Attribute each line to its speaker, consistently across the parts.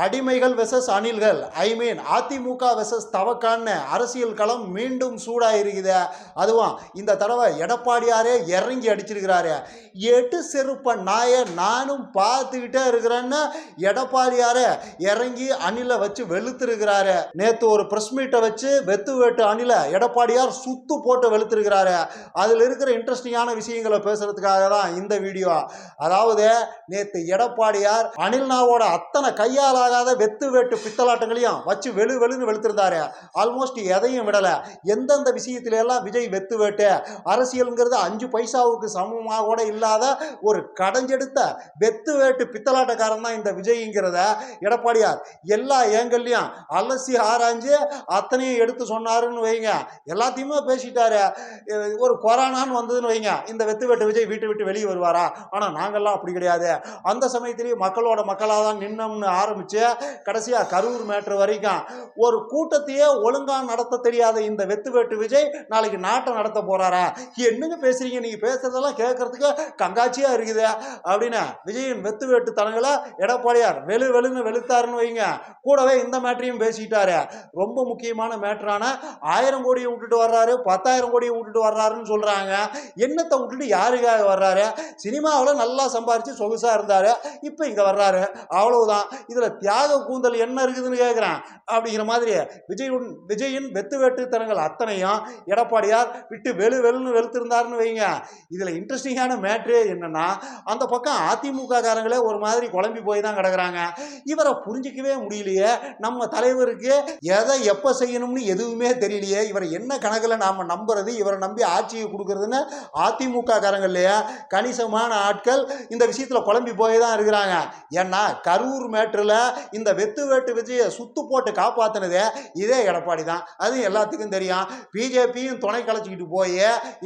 Speaker 1: அடிமைகள் வெசஸ் அணில்கள். I mean AIADMK versus தவக்கான்னு அரசியல் களம் மீண்டும் சூடாக இருக்குது அதுவும் இந்த தடவை எடப்பாடியாரே இறங்கி அடிச்சிருக்கிறாரு. எட்டு செருப்ப நாயை நானும் பார்த்துக்கிட்டே இருக்கிறேன்னு எடப்பாடியாரே இறங்கி அணிலை வச்சு வெளுத்திருக்கிறாரு. நேற்று ஒரு ப்ரெஸ் மீட்டை வச்சு வெத்து வெட்டு அணிலை எடப்பாடியார் சுத்து போட்டு வெளுத்திருக்கிறாரு. அதில் இருக்கிற இன்ட்ரெஸ்டிங்கான விஷயங்களை பேசுறதுக்காக தான் இந்த வீடியோ அதாவது நேற்று எடப்பாடியார் அனில்னாவோட அத்தனை கையாலாகாத வெத்து வேட்டு பித்தலாட்டங்களையும் வச்சு வெளு வெளுன்னு வெளுத்திருந்தாரு. ஆல்மோஸ்ட் எதையும் விடலை. எந்தெந்த விஷயத்துல எல்லாம் விஜய் வெத்து வேட்டு அரசியலுங்கிறது அஞ்சு பைசாவுக்கு சமமாக கூட இல்லாத ஒரு கடைஞ்செடுத்த வெத்து வேட்டு பித்தலாட்டக்காரன் தான் இந்த விஜய்ங்கிறத எடப்பாடியார் எல்லா ஏங்கல்லையும் அலசி ஆராய்ஞ்சு அத்தனையும் எடுத்து சொன்னாருன்னு வைங்க. எல்லாத்தையுமே பேசிட்டாரு. ஒரு கொரோனான்னு வந்ததுன்னு வைங்க. இந்த வெத்து வேட்டு விஜய் வீட்டை விட்டு வெளியே வருவாரா? ஆனால் நாங்கள்லாம் அப்படி கிடையாது. அந்த சமயத்திலேயே மக்களோட மக்களாக தான் நின்னோம்னு ஆரம்பிச்சு கடைசியாக கரூர் மேட்ரு வரைக்கும் ஒரு கூட்டத்தையே ஒழுங்காக நடத்த தெரியாத இந்த வெத்து வேட்டு விஜய் நாளைக்கு நாட்டை நடத்த போகிறாரா என்னங்க பேசுறீங்க? நீங்கள் பேசுறதெல்லாம் கேட்கறதுக்கு கங்காட்சியாக இருக்குது. அப்படின்னு விஜயின் வெத்து வேட்டு தனங்களை எடப்பாடியார் வெளு வெளுன்னு வெளுத்தாருன்னு வைங்க. கூடவே இந்த மேட்ரையும் பேசிக்கிட்டாரு. ரொம்ப முக்கியமான மேட்ரான ஆயிரம் கோடியை விட்டுட்டு வர்றாரு பத்தாயிரம் கோடியை விட்டுட்டு வர்றாருன்னு சொல்கிறாங்க என்னத்தை விட்டுட்டு யாருக்காக வர்றாரு? சினிமாவில் நல்லா சம்பாரிச்சு சொகுசாக இருந்தார். இப்போ இங்கே வர்றாரு. அவ்வளவுதான். இதில் தியாக கூந்தல் என்ன இருக்குதுன்னு கேட்குறேன் அப்படிங்கிற மாதிரி விஜய் விஜயின் வெத்து வேட்டுத்தனங்கள் அத்தனையும் எடப்பாடியார் விட்டு வெளு வெளுன்னு வெளுத்திருந்தாருன்னு வைங்க. இதில் இன்ட்ரெஸ்டிங்கான மேட்ரு என்னென்னா அந்த பக்கம் அதிமுக காரங்களே ஒரு மாதிரி குழம்பி போய் தான் கிடக்குறாங்க. இவரை புரிஞ்சிக்கவே முடியலையே. நம்ம தலைவருக்கு எதை எப்போ செய்யணும்னு எதுவுமே தெரியலையே. இவரை என்ன கணக்கில் நாம் நம்புறது? இவரை நம்பி ஆட்சியை கொடுக்குறதுன்னு அதிமுக காரங்கள்லையே கணிசமான ஆட்கள் இந்த விஷயத்தில் குழம்பி போய் தான் இருக்கிறாங்க. ஏன்னா கரூர் மேட்டரில் இந்த வெத்து வேட்டு விஜயை சுத்து போட்டு காப்பாற்றினதே இதே எடப்பாடி தான். அது எல்லாத்துக்கும் தெரியும். பிஜேபியும் துணை கலைச்சிக்கிட்டு போய்.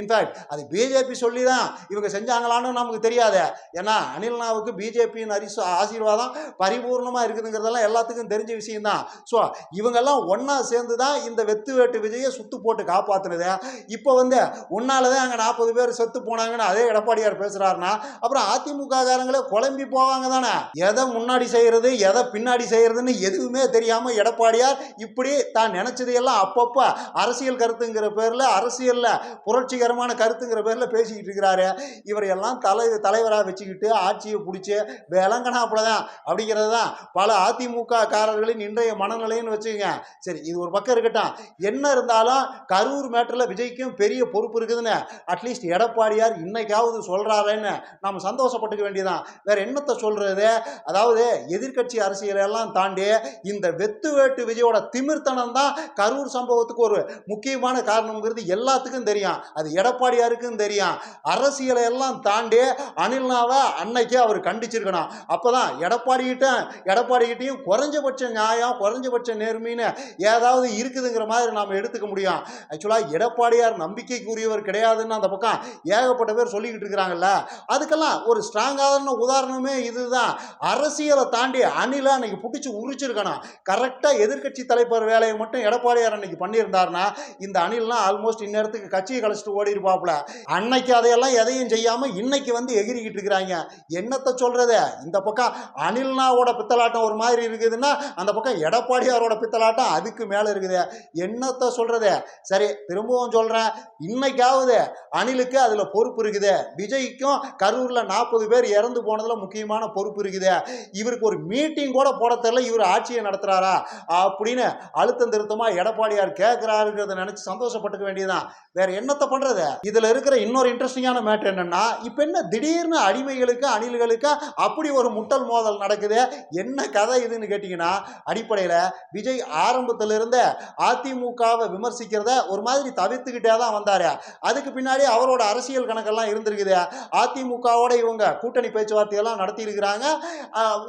Speaker 1: இன்ஃபேக்ட் அது பிஜேபி சொல்லி தான் இவங்க செஞ்சாங்களான்னு நமக்கு தெரியாது. ஏன்னா அனில்னாவுக்கு பிஜேபியின் அரிசு ஆசீர்வாதம் பரிபூர்ணமாக இருக்குதுங்கிறதெல்லாம் எல்லாத்துக்கும் தெரிஞ்ச விஷயம்தான். ஸோ இவங்கெல்லாம் ஒன்றா சேர்ந்து தான் இந்த வெத்து வேட்டு விஜயை சுத்து போட்டு காப்பாற்றுனது இப்போ வந்து உன்னால தான் அங்கே நாற்பது பேர் செத்து போனாங்கன்னு அதே எடப்பாடியார் பேசுகிறாருன்னா அப்புறம் அதிமுக காரங்களே குழம்பி போவாங்க தானே. எதை முன்னாடி செய்கிறது எதை பின்னாடி செய்கிறதுன்னு எதுவுமே தெரியாமல் எடப்பாடியார் இப்படி தான் நினச்சதையெல்லாம் அப்பப்போ அரசியல் கருத்துங்கிற பேரில் அரசியலில் புரட்சிகரமான கருத்துங்கிற பேரில் பேசிக்கிட்டு இருக்கிறாரு. இவரையெல்லாம் தலை தலைவராக வச்சுக்கிட்டு ஆட்சியை பிடிச்சி விளங்கனாப்புல தான் அப்படிங்கிறது தான் பல அதிமுக காரர்களின் இன்றைய மனநிலைன்னு வச்சுக்கோங்க. சரி இது ஒரு பக்கம் இருக்கட்டும். என்ன இருந்தாலும் கரூர் மேட்டரில் விஜய்க்கும் பெரிய பொறுப்பு இருக்குதுன்னு அட்லீஸ்ட் எடப்பாடியார் இன்னைக்காவது சொல்கிறாருன்னு நம்ம சந்தோஷப்பட்டுக்க வேண்டியதான் வேறு என்னத்தை சொல்கிறது அதாவது எதிர்கட்சி அரசு எல்லாம் தாண்டி இந்த வெத்து வேட்டு விஜயோட திமிர்த்தனம் தான் கரூர் சம்பவத்துக்கு ஒரு முக்கியமான காரணம்ங்கிறது எல்லாத்துக்கும் தெரியும். அது எடப்பாடியாருக்கும் தெரியும். அரசியலை எல்லாம் தாண்டி அனில்னாவை அன்னைக்கே அவர் கண்டிச்சிருக்கணும். அப்பதான் எடப்பாடிகிட்ட எடப்பாடிகிட்டையும் குறைஞ்சபட்ச நியாயம் குறைஞ்சபட்ச நேர்மைன்னு ஏதாவது இருக்குதுங்கிற மாதிரி நாம் எடுத்துக்க முடியும். ஆக்சுவலாக எடப்பாடியார் நம்பிக்கைக்குரியவர் கிடையாதுன்னு அந்த பக்கம் ஏகப்பட்ட பேர் சொல்லிக்கிட்டு இருக்கிறாங்கல்ல. அதுக்கெல்லாம் ஒரு ஸ்ட்ராங்கான உதாரணமே இதுதான். அரசியலை தாண்டி அணில அன்னைக்கு பிடிச்சி உரிச்சிருக்கணும். கரெக்டாக எதிர்க்கட்சி தலைவர் வேலையை மட்டும் எடப்பாடியார் அன்னைக்கு பண்ணியிருந்தாருன்னா இந்த அணிலெலாம் ஆல்மோஸ்ட் இந்நேரத்துக்கு கட்சியை கழிச்சிட்டு ஓடி இருப்பாப்புல அன்னைக்கு அதையெல்லாம் எதையும் செய்யாமல் இன்னைக்கு வந்து எகிரிக்கிட்டு இருக்கிறாங்க. என்னத்தை சொல்கிறது இந்த பக்கம் அனில்னாவோட பித்தலாட்டம் ஒரு மாதிரி இருக்குதுன்னா அந்த பக்கம் எடப்பாடியாரோட பித்தலாட்டம் அதுக்கு மேலே இருக்குது. என்னத்தை சொல்கிறது சரி திரும்பவும் சொல்றேன். இன்னைக்காவது அனிலுக்கு அதில் பொறுப்பு இருக்குது. விஜய்க்கும் கரூரில் நாற்பது பேர் இறந்து போனதில் முக்கியமான பொறுப்பு இருக்குது. இவருக்கு ஒரு மீட்டிங் கூட போட தெரியல இவர் ஆட்சியை நடத்துறாரா அப்படின்னு அழுத்தம் திருத்தமா எடப்பாடியார் கேட்குறாருங்கிறத நினைச்சு சந்தோஷப்பட்டுக்க வேண்டியதுதான். வேற என்னத்தை பண்றது? இதுல இருக்கிற இன்னொரு இன்ட்ரெஸ்டிங்கான மேட்ரு என்னன்னா இப்ப என்ன திடீர்னு அடிமைகளுக்கு அணில்களுக்கு அப்படி ஒரு முட்டல் மோதல் நடக்குது? என்ன கதை இதுன்னு கேட்டீங்கன்னா அடிப்படையில விஜய் ஆரம்பத்துல இருந்தே அதிமுகவை விமர்சிக்கிறத ஒரு மாதிரி தவிர்த்துக்கிட்டே தான் வந்தார். அதுக்கு பின்னாடி அவரோட அரசியல் கணக்கெல்லாம் இருந்திருக்குது. அதிமுகவோட இவங்க கூட்டணி பேச்சுவார்த்தையெல்லாம் நடத்தியிருக்கிறாங்க.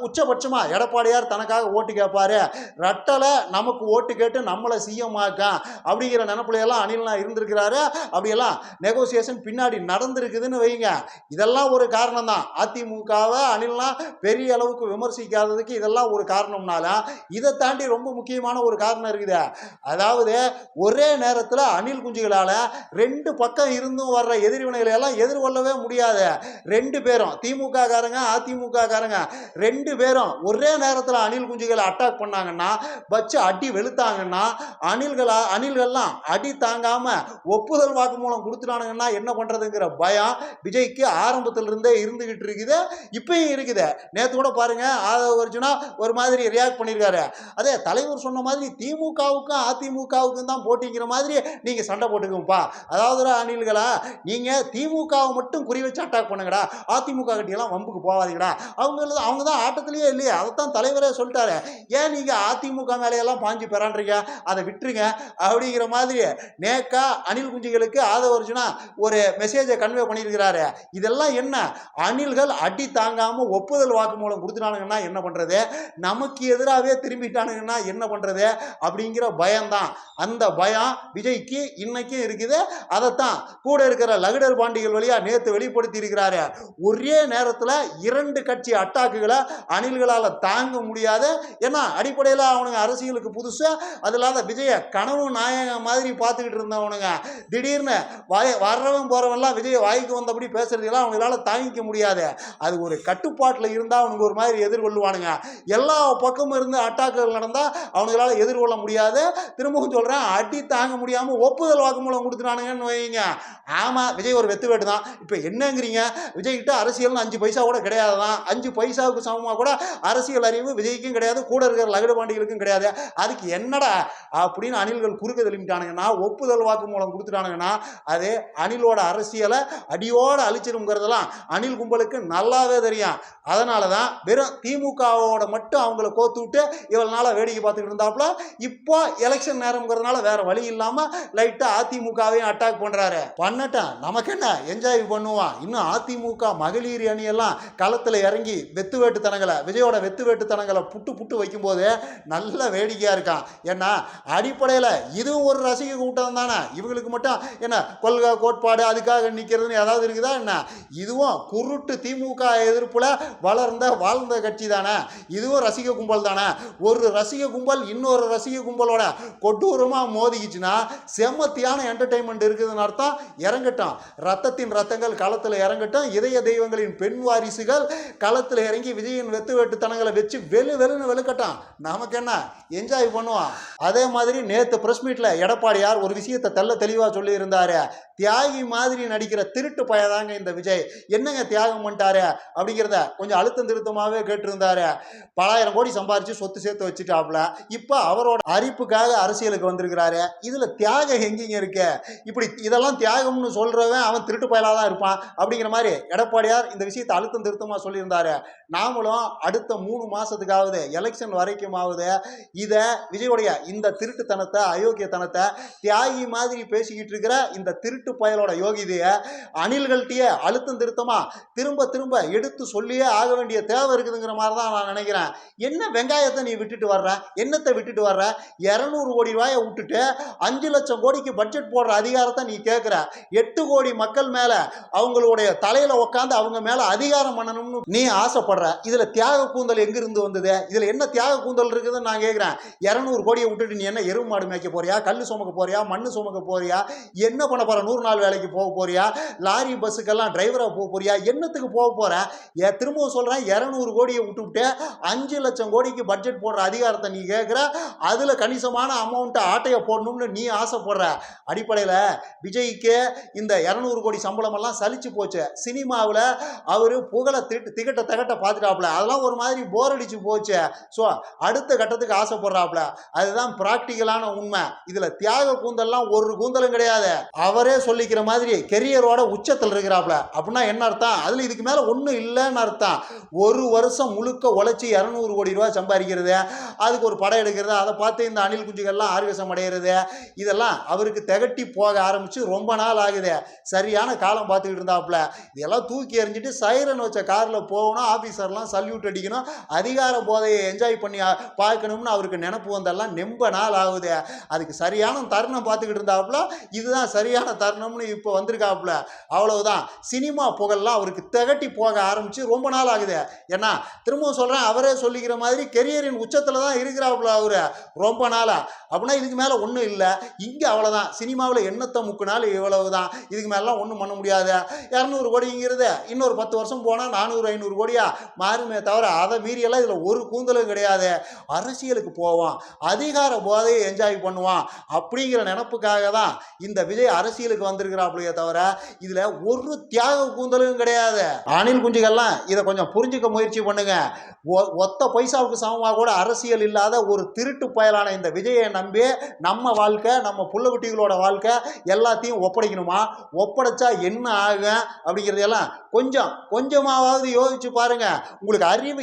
Speaker 1: உச்சபட்சமாக உச்சபட்சமா எடப்பாடியார் தனக்காக ஓட்டு கேட்பாரு. ரட்டலை நமக்கு ஓட்டு கேட்டு நம்மளை சிஎம் அப்படிங்கிற நினப்புல எல்லாம் இருந்திருக்கிறாரு. அப்படியெல்லாம் நெகோசியேஷன் பின்னாடி நடந்திருக்குதுன்னு வைங்க. இதெல்லாம் ஒரு காரணம் தான் அதிமுகவை அணிலாம் பெரிய அளவுக்கு விமர்சிக்காததுக்கு இதெல்லாம் ஒரு காரணம்னால இதை தாண்டி ரொம்ப முக்கியமான ஒரு காரணம் இருக்குது. அதாவது ஒரே நேரத்தில் அணில் குஞ்சுகளால் ரெண்டு பக்கம் இருந்தும் வர்ற எதிர்வினைகளை எல்லாம் எதிர்கொள்ளவே முடியாது. ரெண்டு பேரும் திமுக காரங்க அதிமுக காரங்க ரெண்டு பேரும் ஒரே நேரத்தில் அணில் குஞ்சுகளை அட்டாக் பண்ணாங்கன்னா வச்சு அடி வெளுத்தாங்கன்னா அணில்களா அணில்கள்லாம் அடி தாங்காமல் ஒப்புதல் வாக்கு மூலம் கொடுத்துட்டானுங்கன்னா என்ன பண்ணுறதுங்கிற பயம் விஜய்க்கு ஆரம்பத்திலிருந்தே இருந்துகிட்டு இருக்குது இப்பயும் இருக்குது. நேற்று கூட பாருங்க ஆதவ அர்ஜுனா ஒரு மாதிரி ரியாக்ட் பண்ணியிருக்காரு அதே தலைவர் சொன்ன மாதிரி திமுகவுக்கும் அதிமுகவுக்கும் தான் போட்டிங்கிற மாதிரி நீங்கள் சண்டை போட்டுக்குங்கப்பா. அதாவது அணில்களா நீங்கள் திமுகவை மட்டும் குறி வச்சு அட்டாக் பண்ணுங்கடா. அதிமுக கட்டியெல்லாம் வம்புக்கு போகாதீங்கடா. அவங்க அவங்க தான் ஆட்டத்திலேயே இல்லையே. அதைத்தான் தலைவரே சொல்லிட்டாரு. ஏன் நீங்கள் அதிமுக மேலையெல்லாம் பாஞ்சு பெறான்றீங்க அதை விட்டுருங்க. அப்படிங்கிற மாதிரி நேக்கா அணில் குஞ்சுகளுக்கு ஆதவ அர்ஜுனா ஒரு மெசேஜை கன்வே பண்ணியிருக்கிறாரு. இதெல்லாம் என்ன? அணில்கள் அடி தாங்காமல் ஒப்புதல் வாக்குமூலம் கொடுத்துட்டானுங்கன்னா என்ன பண்ணுறது நமக்கு எதிராகவே திரும்பிட்டானுங்கன்னா என்ன பண்ணுறது அப்படிங்கிற பயம்தான். அந்த பயம் விஜய்க்கு இன்னைக்கும் இருக்குது. அதைத்தான் கூட இருக்கிற லகுடர் பாண்டிகள் வழியாக நேற்று வெளிப்படுத்தி இருக்கிறாரு ஒரே நேரத்தில் இரண்டு கட்சி அட்டாக்குகளை அணில்களால் தாங்க முடியாது ஏன்னா அடிப்படையில் அவனுங்க அரசியலுக்கு புதுசு அது இல்லாத விஜய கனவு நாயகன் மாதிரி பார்த்துக்கிட்டு இருந்தவனுங்க. திடீர்னு வாய வர்றவன் போகிறவன்லாம் விஜய் வாய்க்கு வந்தபடி பேசுறதெல்லாம் அவங்களால தாங்கிக்க முடியாது. அது ஒரு கட்டுப்பாட்டில் இருந்தால் அவனுக்கு ஒரு மாதிரி எதிர்கொள்வானுங்க எல்லா பக்கமும் இருந்து அட்டாக்குகள் நடந்தால் அவனுங்களால எதிர்கொள்ள முடியாது. திரும்பவும் சொல்கிறேன் அடி தாங்க முடியாமல் ஒப்புதல் வாக்குமூலம் கொடுத்துட்டானுங்கன்னு வைங்க. ஆமாம் விஜய் ஒரு வெத்து வேட்டு தான். இப்போ என்னங்கிறீங்க? விஜய்கிட்ட அரசியல்னு அஞ்சு பைசா கூட கிடையாது தான் அஞ்சு பைசாவுக்கு சமமாக கூட அரசியல் அறிவு விஜய்க்கும் கிடையாது கூட இருக்கிற லகடு பாண்டிகளுக்கும் கிடையாது. அதுக்கு என்னடா அப்படின்னு அணில்கள் குறுக்க தெளிமிட்டானுங்கன்னா ஒப்புதல் வாக்கு மூலம் கொடுத்துட்டானுங்கன்னா அது அணிலோட அரசியலை அடியோட அழிச்சிருங்கிறதெல்லாம் அணில் கும்பலுக்கு நல்லாவே தெரியும். அதனால தான் வெறும் திமுகவோட மட்டும் அவங்கள கோத்து விட்டு இவ்வளோ நாளாக வேடிக்கை பார்த்துக்கிட்டு இருந்தாப்புல இப்போ எலெக்ஷன் நேரம்ங்கிறதுனால வேற வழி இல்லாமல் லைட்டாக அதிமுகவையும் அட்டாக் பண்ணுறாரு பண்ணட்டேன் நமக்கு என்ன? என்ஜாய் பண்ணுவான் இன்னும் அதிமுக மகளிர் அணியெல்லாம் களத்தில் இறங்கி வெத்து வேட்டுத்தனங்களை விஜயோட வெத்து வேட்டுத்தனங்களை புட்டு புட்டு வைக்கும்போது நல்ல வேடிக்கையாக இருக்கான். ஏன்னா அடிப்படையில் இதுவும் ஒரு ரசிக கூட்டம் தானே? இவங்களுக்கு மட்டும் என்ன கொள்கை கோட்பாடு அதுக்காக நிற்கிறதுன்னு ஏதாவது இருக்குதா என்ன? இதுவும் குருட்டு திமுக எதிர்ப்பில் வளர்ந்த வாழ்ந்த கட்சி தானே? இதுவும் ரசிக கும்பல் தானே? ஒரு ரசிக கும்பல் இன்னொரு ரசிக கும்பலோட கொடூரமாக மோதிக்கிச்சுன்னா செம்மத்தியான என்டர்டைன்மெண்ட் இருக்குதுன்னு அர்த்தம். இறங்கட்டும். ரத்தத்தின் ரத்தங்கள் களத்தில் இறங்கட்டும். இதய தெய்வங்களின் பெண் வாரிசுகள் களத்தில் இறங்கி விஜயின் வெத்து வெட்டுத்தனங்களை வச்சு வெளு வெளுன்னு வெளுக்கட்டான். நமக்கு என்ன? என்ஜாய் பண்ணுவான். அதே மாதிரி நேற்று ப்ரெஸ் மீட்டில் எடப்பாடியார் ஒரு விஷயத்தை தெல்ல தெளிவாக சொல்லியிருந்தாரு. தியாகி மாதிரி நடிக்கிற திருட்டு பயதாங்க இந்த விஜய். என்னங்க தியாகம் பண்ணிட்டாரு? அப்படிங்கிறத கொஞ்சம் அழுத்தம் திருத்தமாகவே கேட்டிருந்தாரு. பலாயிரம் கோடி சம்பாரிச்சு சொத்து சேர்த்து வச்சுட்டாப்புல. இப்போ அவரோட அரிப்புக்காக அரசியலுக்கு வந்திருக்கிறாரு. இதில் தியாகம் எங்கேங்க இருக்கு? இப்படி இதெல்லாம் தியாகம்னு சொல்கிறவன் அவன் திருட்டு பயலாக தான் இருப்பான். அப்படிங்கிற மாதிரி எடப்பாடியார் இந்த விஷயத்தை அழுத்தம் திருத்தமாக சொல்லியிருந்தாரு. நாமளும் அடுத்த மூணு மாதத்துக்காவது எலெக்ஷன் வரைக்கும் ஆகுது இதை விஜயோடைய இந்த திருட்டுத்தனத்தை அயோக்கியத்தனத்தை தியாகி மாதிரி பேசிக்கிட்டு இருக்கிற இந்த திருட்டு பயலோட யோகிதையை அணில்கள்கிட்டயே அழுத்தம் திருத்தமாக திரும்ப திரும்ப எடுத்து சொல்லியே ஆக வேண்டிய தேவை இருக்குதுங்கிற மாதிரி தான் நான் நினைக்கிறேன். என்ன வெங்காயத்தை நீ விட்டுட்டு வர்ற? என்னத்தை விட்டுட்டு வர்ற? இரநூறு கோடி ரூபாயை விட்டுட்டு அஞ்சு லட்சம் கோடிக்கு பட்ஜெட் போடுற அதிகாரத்தை நீ கேட்குற. எட்டு கோடி மக்கள் மேலே அவங்களுடைய தலையில் உட்காந்து அவங்க மேலே அதிகாரம் பண்ணணும்னு நீ ஆசைப்படுற. இதில் தியாக கூந்தல் எங்கிருந்து இருந்து வந்தது. இதில் என்ன தியாக கூந்தல் இருக்குதுன்னு நான் கேட்குறேன் இரநூறு கோடியை விட்டுட்டு நீ என்ன எருவு மாடு மேய்க்க போறியா? கல் சுமக்க போறியா? மண் சுமக்க போறியா? என்ன பண்ண போற? நூறு நாள் வேலைக்கு போக போறியா? லாரி பஸ்ஸுக்கெல்லாம் டிரைவராக போக போறியா? என்னத்துக்கு போக போற? ஏ திரும்பவும் சொல்கிறேன் இரநூறு கோடியை விட்டுவிட்டு அஞ்சு லட்சம் கோடிக்கு பட்ஜெட் போடுற அதிகாரத்தை நீ கேட்குற அதில் கணிசமான அமௌண்ட்டை ஆட்டையை போடணும்னு நீ ஆசைப்படுற. அடிப்படையில் விஜய்க்கு இந்த இரநூறு கோடி சம்பளமெல்லாம் சலிச்சு போச்சு. சினிமாவில் அவர் புகழை திட்டு திகட்ட தகட்ட பார்த்துட்டாப்புல. அதெல்லாம் ஒரு மாதிரி போர் அடிச்சு போச்சு. ஸோ அடுத்த கட்டத்துக்கு ஆசைப்படுறாப்புல. அதுதான் ப்ராக்டிக்கலான உண்மை. இதில் தியாக கூந்தல்லாம் ஒரு கூந்தலும் கிடையாது. அவரே சொல்லிக்கிற மாதிரி கெரியரோட உச்சத்தில் இருக்கிறாப்புல. அப்படின்னா என்ன அர்த்தம்? அதில் இதுக்கு மேலே ஒன்றும் இல்லைன்னு அர்த்தம். ஒரு வருஷம் முழுக்க உழைச்சி இரநூறு கோடி ரூபா சம்பாதிக்கிறது அதுக்கு ஒரு படம் எடுக்கிறது அதை பார்த்து இந்த அணில் குஞ்சுகள்லாம் ஆர்வசம் அடைகிறது இதெல்லாம் அவருக்கு திகட்டி போக ஆரம்பித்து ரொம்ப நாள் ஆகுது. சரியான காலம் பார்த்துக்கிட்டு இருந்தாப்புல. இதெல்லாம் தூக்கி எறிஞ்சிட்டு சைரன் வச்ச காரில் போகணும் ஆஃபீஸர்லாம் சல்யூட் அடிக்கணும் அதிகார போதையை என்ஜாய் பண்ணி பார்க்கணும்னு அவருக்கு நினப்பு வந்தெல்லாம் நெம்ப நாள் ஆகுது. அதுக்கு சரியான தருணம் பார்த்துக்கிட்டு இருந்தாப்புல இதுதான் சரியான தருணம்னு இப்போ வந்திருக்காப்புல. அவ்வளவுதான். சினிமா புகழ்லாம் அவருக்கு திகட்டி போக ஆரம்பித்து ரொம்ப நாள் ஆகுது. ஏன்னா திரும்பவும் சொல்கிறேன் அவரே சொல்லிக்கிற மாதிரி கெரியரின் உச்சத்தில் தான் இருக்கிறாப்புல அவர். ரொம்ப நாளாக அப்படின்னா இதுக்கு மேலே ஒன்றும் இல்லை. இங்கே அவ்வளோதான் சினிமாவில் எண்ணத்தை முக்குனாலும் இவ்வளவு தான் இதுக்கு மேலாம் ஒன்றும் பண்ண முடியாது. இரநூறு கோடிங்கிறது இன்னொரு பத்து வருஷம் போனால் நானூறு ஐநூறு கோடியாக மாறுமே தவிர அதை மீறியெல்லாம் இதில் ஒரு கூந்தலும் கிடையாது. அரசியலுக்கு போவான். அதிகார போதையை என்ஜாய் பண்ணுவான். அப்படிங்கிற நினப்புக்காக தான் இந்த விஜய் அரசியலுக்கு வந்திருக்கிறாப்புலையே தவிர இதில் ஒரு தியாக கூந்தலும் கிடையாது. அணில் குஞ்சுகள்லாம் இதை கொஞ்சம் புரிஞ்சுக்க முயற்சி பண்ணுங்க. ஒ- ஒத்த பைசாவுக்கு சமமாக கூட அரசியல் இல்லாத ஒரு திருட்டு பயலான இந்த விஜயை நம்பி நம்ம வாழ்க்கை நம்ம புள்ள குட்டிகளோட வாழ்க்கை எல்லாத்தையும் ஒப்படைக்கணுமா? ஒப்படைச்சா என்ன ஆகும் அப்படிங்கிறதெல்லாம் கொஞ்சம் கொஞ்சமாவது யோசிச்சு பாருங்க. உங்களுக்கு அறிவு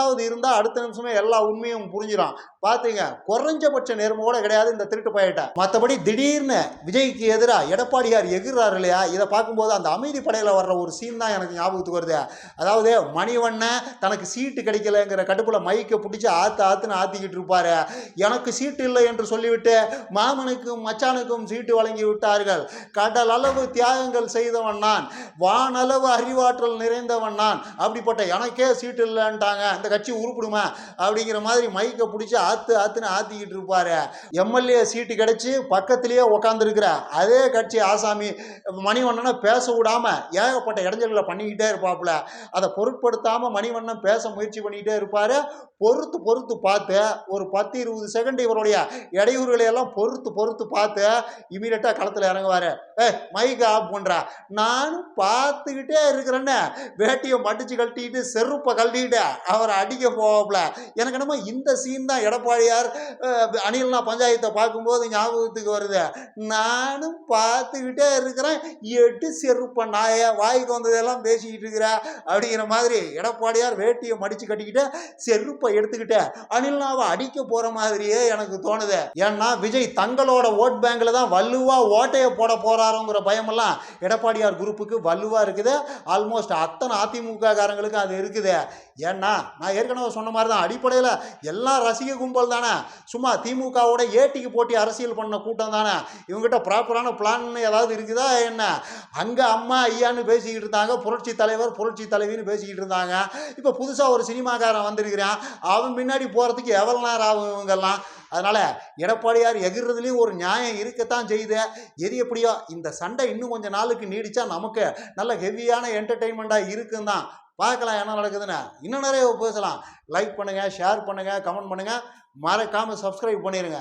Speaker 1: இத்துணூண்டாவது இருந்தால் அடுத்த நிமிஷமே எல்லா உண்மையும் புரிஞ்சிடும் பார்த்தீங்க குறைஞ்சபட்ச நேர்மை கூட கிடையாது இந்த திருட்டு பயிட்ட மற்றபடி திடீர்னு விஜய்க்கு எதிராக எடப்பாடியார் எகிறார் இல்லையா? இதை பார்க்கும்போது அந்த அமைதி படையில் வர்ற ஒரு சீன் தான் எனக்கு ஞாபகத்துக்கு வருது. அதாவது மணிவண்ணன் தனக்கு சீட்டு கிடைக்கலங்கிற கடுப்பில் மைக்கை பிடிச்சி ஆத்து ஆத்துன்னு ஆத்திக்கிட்டு இருப்பாரு. எனக்கு சீட்டு இல்லை என்று சொல்லிவிட்டு மாமனுக்கும் மச்சானுக்கும் சீட்டு வழங்கி விட்டார்கள். கடல் அளவு தியாகங்கள் செய்தவன் நான். வானளவு அறிவாற்றல் நிறைந்தவன் நான். அப்படிப்பட்ட எனக்கே சீட்டு இல்லைன்ட்டாங்க. இந்த கட்சி உருப்பிடுமா அப்படிங்கிற மாதிரி மைக்கை பிடிச்சி ஆத்து ஆத்துன்னு ஆத்திக்கிட்டு இருப்பாரு. எம்எல்ஏ சீட்டு கிடைச்சி பக்கத்திலேயே உக்காந்துருக்கிற அதே கட்சி ஆசாமி மணிவண்ணனை பேச விடாம ஏகப்பட்ட இடைஞ்சல்களை பண்ணிக்கிட்டே இருப்பாப்புல. அதை பொருட்படுத்தாம மணிவண்ணன் பேச முயற்சி பண்ணிக்கிட்டே இருப்பாரு. பொறுத்து பொறுத்து பார்த்து ஒரு பத்து இருபது செகண்ட் இவருடைய இடையூறுகளை எல்லாம் பொறுத்து பொறுத்து பார்த்து இமீடியட்டாக களத்தில் இறங்குவாரு. ஏ மைக்கை ஆஃப் பண்ணுறா நான் பார்த்துக்கிட்டே இருக்கிறேன்னு. வேட்டியை மடிச்சு கழட்டிக்கிட்டு செருப்பை கழட்டிக்கிட்டு அவர் அடிக்க போவாப்புல. எனக்கு என்னமோ இந்த சீன் தான் எடப்பாடியார் அணில்னா பஞ்சாயத்தை பார்க்கும்போது ஞாபகத்துக்கு வருது. நானும் பார்த்துக்கிட்டே இருக்கிறேன். எட்டு செருப்ப நாய வாய்க்கு வந்ததெல்லாம் பேசிக்கிட்டு இருக்கிற அப்படிங்கிற மாதிரி எடப்பாடியார் வேட்டியை மடிச்சு கட்டிக்கிட்டு செருப்பை எடுத்துக்கிட்டு அணில்னாவை அடிக்க போகிற மாதிரியே எனக்கு தோணுது. ஏன்னா விஜய் தங்களோட ஓட் பேங்கில் தான் வலுவா ஓட்டையை போட போகிறாருங்கிற பயமெல்லாம் எடப்பாடியார் குரூப்புக்கு வலுவா இருக்குது. ஆல்மோஸ்ட் அத்தனை அதிமுக காரங்களுக்கு அது இருக்குது. ஏன்னா நான் ஏற்கனவே சொன்ன மாதிரி தான் அடிப்படையில் எல்லாம் ரசிக கும்பல் தானே. சும்மா திமுகவோட ஏட்டிக்கு போட்டி அரசியல் பண்ண கூட்டம் தானே. இவங்ககிட்ட ப்ராப்பரான பிளான் ஏதாவது இருக்குதா என்ன? அங்கே அம்மா ஐயான்னு பேசிக்கிட்டு இருந்தாங்க புரட்சி தலைவர் புரட்சி தலைவின்னு பேசிக்கிட்டு இருந்தாங்க. இப்போ புதுசாக ஒரு சினிமாக்காரன் வந்திருக்கிறான். அவன் பின்னாடி போகிறதுக்கு எவ்வளோ நேரம் ஆகும் இவங்கெல்லாம்? அதனால் எடப்பாடியார் எகிர்றதுலேயும் ஒரு நியாயம் இருக்கத்தான் செய்யுது. எது எப்படியோ இந்த சண்டை இன்னும் கொஞ்சம் நாளுக்கு நீடித்தா நமக்கு நல்ல ஹெவியான என்டர்டெயின்மெண்ட்டாக இருக்குன்னு தான் பார்க்கலாம் என்ன நடக்குதுன்னு. இன்னும் நிறைய பேசலாம். லைக் பண்ணுங்கள் ஷேர் பண்ணுங்கள் கமெண்ட் பண்ணுங்கள் மறக்காமல் சப்ஸ்கிரைப் பண்ணிடுங்க